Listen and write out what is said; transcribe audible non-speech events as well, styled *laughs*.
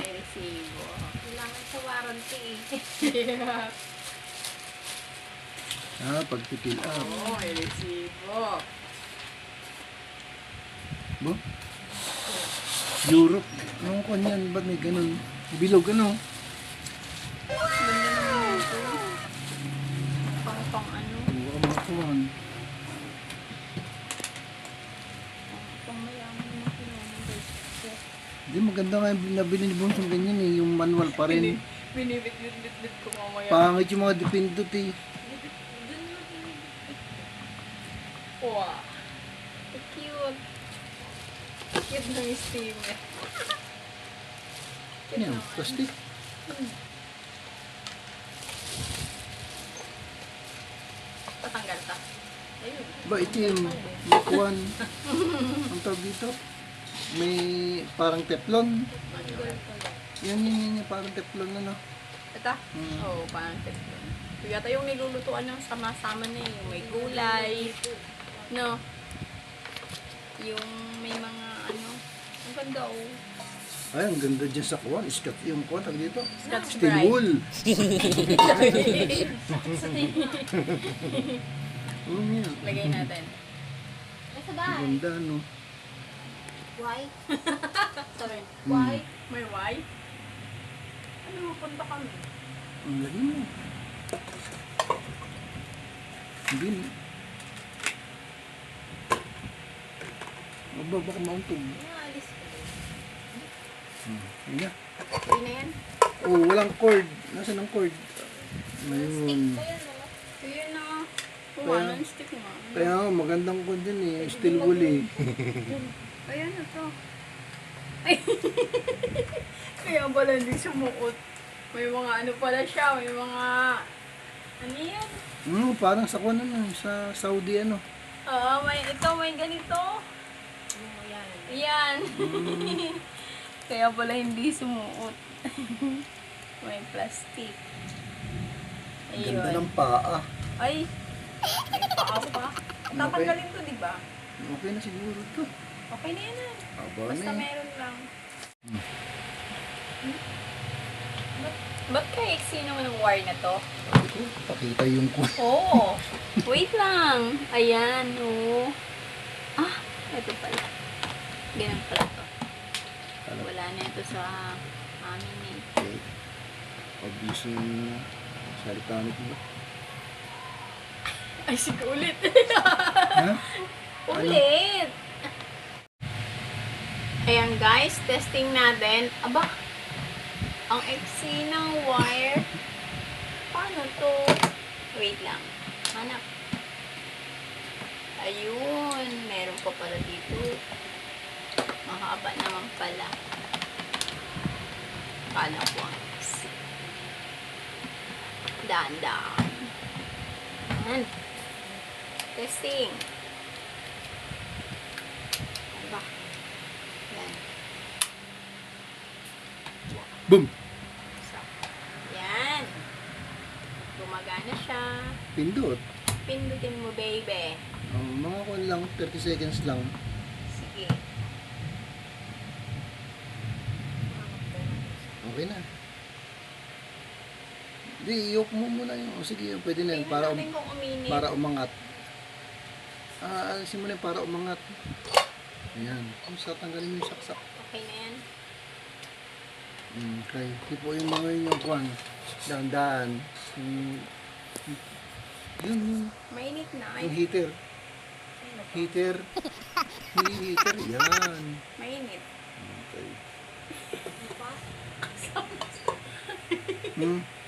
may resibo. Kailangan sa warranty eh. *laughs* ah, pagpipil up. Oo, oh, may resibo. Bo? Europe. Anong kanyan? Ba't may ganun? Bilog ano? Wow! Pang-pang ano? Oo, mga kuhan. Hindi, maganda nga yung nabili ni Bonsong ganyan eh. Yung manual pa rin. Binibit-bit-bit ko mamaya. Pangit yung mga dipindot eh. Wow. Cute. Cute ng steamer. Cute Yan, plastic. Patanggal ka. Ayun. Ba, may kuhan. Ang tawag dito? May parang teflon. Yan, yan, yan, yan, parang teflon ano. Ito? Mm. Oo, oh, parang teflon. Yata yung nilulutuan ng sama-sama na eh. Yung may gulay. No? Yung may mga ano. Ang ganda oh. Ay, ang ganda dyan sa kuhan. Iskat yung kuhan, tawag dito. Scotch Steel wool. Lagay natin. Nasa Ang ganda, no? Why? *laughs* Sorry. Hmm. Why? May Y? Ano, punta kami. Ang lagi mo. Hindi na. Aba, baka mauntog. Naalis ko. Hmm. Yan na. Okay na yan. Oh, walang cord. Nasaan ang cord? Ayun. So yun na. Kung Kaya- ano, stick mo. Kaya magandang cord din eh. Steel wool eh. *laughs* Ayan na to. Ay. *laughs* Kaya pala hindi sumuot. May mga ano pala siya, may mga... Ano yan? Hmm, parang sa kuhan ano, sa Saudi ano. Oo, may ito, may ganito. Ano yan? Ayan. *laughs* Kaya pala hindi sumuot. *laughs* may plastic. Ang ganda Ayun. ng paa. Ay, may paa pa. Tatanggalin to, di ba? Okay na siguro to. Okay na yan ah. Aba Basta na eh. meron lang. Ba't, ba't kaya iksi naman ang wire na to? Pakita yung kuhan. *laughs* Oo. Wait lang. Ayan, oo. Ah, ito pala. Ganun pala to. Wala na ito sa amin eh. Okay. Obvious yung salita nito. Ay, sige ulit. Ha? *laughs* ulit. Ayan guys, testing natin. Aba, ang iksi ng wire. Paano to? Wait lang. Hanap. Ayun, meron pa pala dito. Mahaba naman pala. Kala ko ang iksi. Daan-daan. Ayan. Testing. Ano ba? Yan. Boom! Yan. Gumagana siya. Pindot. Pindutin mo, baby. Oh, mga kuhan lang, 30 seconds lang. Sige. Okay na. Hindi, iyok mo muna yung, o sige, pwede na yun, para, uminit. para umangat. Ah, alisin mo na yun, para umangat. Ayan. Kung sa tanggalin mo yung saksak. Okay na yan. Okay. Tipo yung mga yun yung kuhan. Daan-daan. Yung, yun, yun. Mainit na. Yung Ay, heater. Heater. *laughs* heater, yan. mainit. Okay. Hmm.